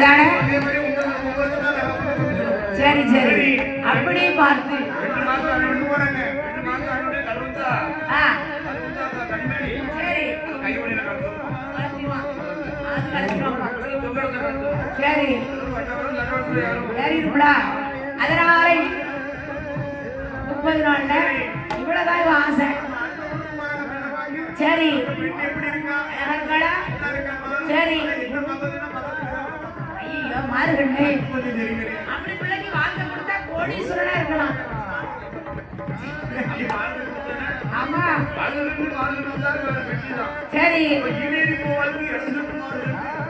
அதானே சரி சரி. அப்படியே பார்த்து. சரி. சரி. அதனால முப்பது நாள்ல இவ்வளவுதான் ஆசை. சரி? சரி. மாறுகண்ணு. அப்படி பிள்ளைக்கு வாழ்க்கை கொடுத்தா கோடீஸ்வரனா இருக்கலாம். ஆமா. சரி.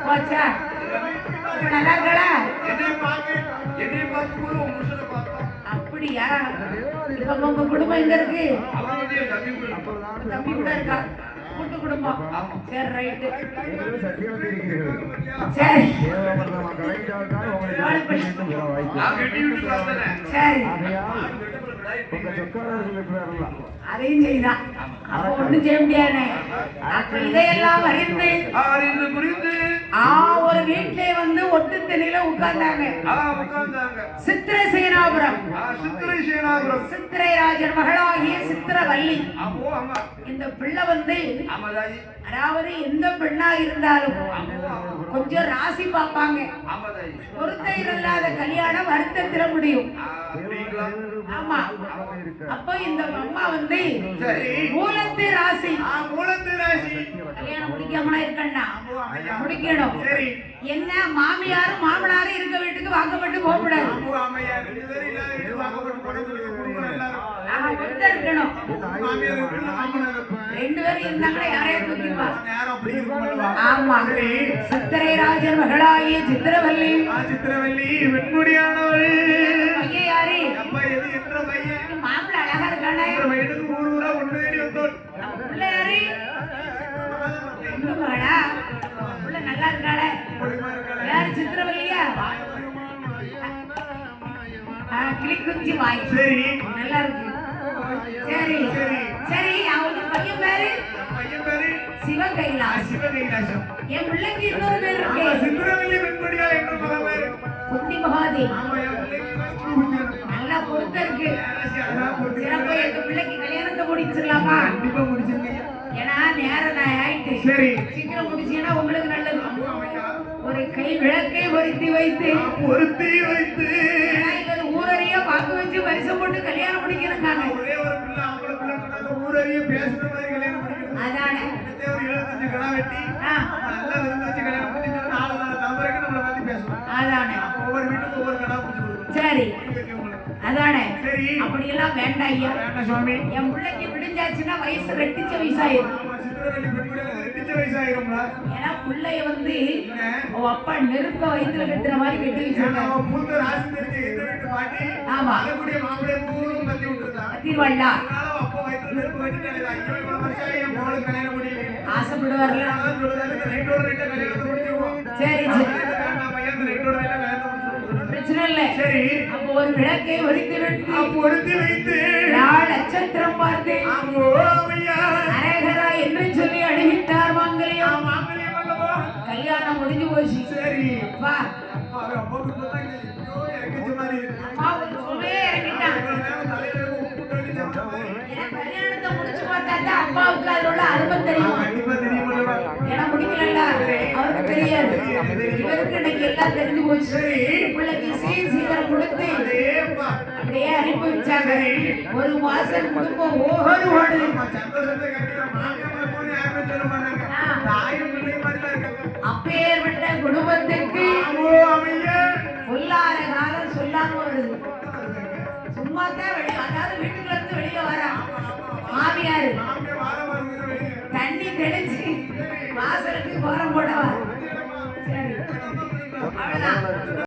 போச்சா? நல்லா அப்படியா? இப்ப உங்க குடும்பம் எங்க இருக்கு? தம்பி கூட இருக்கா? கூட்டு குடும்பம். சரி ரைட்டு சரி. நான் வெட்டி விட்டு அதையும் செய்தான் செய்ய முடியாது. அப்ப இதையெல்லாம் அறிந்து அறிந்து புரிந்து ஒரு வீட்டிலே வந்து ஒட்டு தெளில உட்கார்ந்தாங்க. உட்கார்ந்தாங்க. சித்திரசேனாபுரம் ஆ சித்திரை சேனாபுரம். சித்திரை ராஜன் மகளாகிய சித்திரவல்லி. இந்த பிள்ளை வந்து அதாவது எந்த பெண்ணா இருந்தாலும் கொஞ்சம் ராசி பார்ப்பாங்க. பொருத்தம் இல்லாத கல்யாணம் வருத்தத்தில முடியும். ஆமா. அப்போ இந்த அம்மா வந்து மூலத்து ராசி. மூலத்து ராசி. கல்யாணம் முடிக்காமலாம் இருக்கண்ணா? முடிக்கணும். சரி. என்ன மாமியாரும் மாமனாரும் இருக்க வீட்டுக்கு வாக்கப்பட்டு போகக்கூடாது. ரெண்டு பேரும் இருக்கணும். ரெண்டு இருந்தாங்கன்னா யாரையும் தூக்கிப்பா. ஆமா. சித்திரை ராஜன் மகளாகிய சித்திரவல்லி. சித்திரவல்லி வெண்முடியானவள். எது என்ற பையன் மாப்பிள்ள அழகா இருக்கானே என்ற பையனுக்கு ஊர் ஊரா ஒன்று தேடி வந்தோம் புள்ள யாரு ரெண்டு மகளா புள்ள நல்லா இருக்காளே. யாரு சித்திரவல்லியா? ஆ, கிளி குஞ்சு வாய். சரி. நல்லா இருக்கு. சரி. சரி. அவனுக்கு பையன் பேரு? பையன் பேரு? சிவகைலாஸ் சிவகைலாசம். என் பிள்ளைக்கு இன்னொரு பேர் இருக்கு. சித்திரவல்லி வெண்முடியாள் என்ற மகன் பேரு? குந்தி மகாதேவி. ஆமா. முடிச்சிடலாமா கண்டிப்பா முடிச்சிருக்கீங்க ஏன்னா நேரம் நான் ஆயிட்டு. சரி. சீக்கிரம் முடிச்சீங்கன்னா உங்களுக்கு நல்லது. ஒரு கை விளக்கை பொருத்தி வைத்து. பொருத்தி வைத்து. ஊரறிய வாக்கு வச்சு பரிசம் போட்டு கல்யாணம் முடிக்கிறேன் ஒரே ஒரு பிள்ளை ஆம்பளை பிள்ளை ஊரறிய பேசுற மாதிரி கல்யாணம் பண்ணிக்கணும் அதானே. அடுத்த ஒரு இருபத்தஞ்சு கடா வெட்டி ஆ, நல்லா இருந்து வச்சு கல்யாணம் பண்ணிட்டு நாலு நாலு தலைமுறைக்கு நம்மளை பத்தி பேசணும் அதானே. ஒவ்வொரு வீட்டுக்கும் ஒவ்வொரு கடா பிடிச்சி சரி. அதானே? சரி. அப்படியெல்லாம் வேண்டாம் ஐயா. வேண்டாம் சுவாமி. என் பிள்ளைக்கு விடிஞ்சாச்சுன்னா வயசு ரெட்டிச்ச வயசாயிரும். ஏன்னா பிள்ளைய வந்து அப்பா நெருப்ப வயிற்றுல கட்டுற மாதிரி கட்டி வச்சிருக்காங்க ஆமா. வரக்கூடிய மாப்பிள்ளை பூரும் பத்தி விட்டுருந்தா திருவள்ளா அதனால அவன் அப்பா வயிற்றுல நெருப்பு வச்சுட்டு ஐயோ இவ்வளவு வருஷம் என் மகளுக்கு கல்யாணம் முடியல ஆசைப்படுவார்ல? அதான் சொல்லுறாரு நைட்டோட நைட்டா கல்யாணத்தை முடிச்சிருவோம். சரி சரி. சரி. அப்போ ஒரு விளக்கை ஒரித்து விட்டு பொருத்தி வைத்து நாள் நட்சத்திரம் பார்த்து அரேகரா என்று சொல்லி அணிவித்தார் மாங்கல்யம். கல்யாணம் முடிஞ்சு போச்சு. சரி. அப்பா அப்பாவுக்கு உள்ள அருமை தெரியும்? ஏன்னா முடிக்கல அவருக்கு தெரியாது. இவருக்கு இன்னைக்கு எல்லாம் தெரிஞ்சு போச்சு. பிள்ளைக்கு சீர் சீக்கிரம் கொடுத்து அப்படியே அனுப்பி வச்சாங்க. ஒரு மாசம் குடும்பம் ஓஹோடு ஓடு. அப்பேற்பட்ட குடும்பத்துக்கு உள்ளார காலம் சொல்லாம வருது. சும்மா தான் அதாவது வீட்டுல இருந்து வெளியே வர மாமியாரு.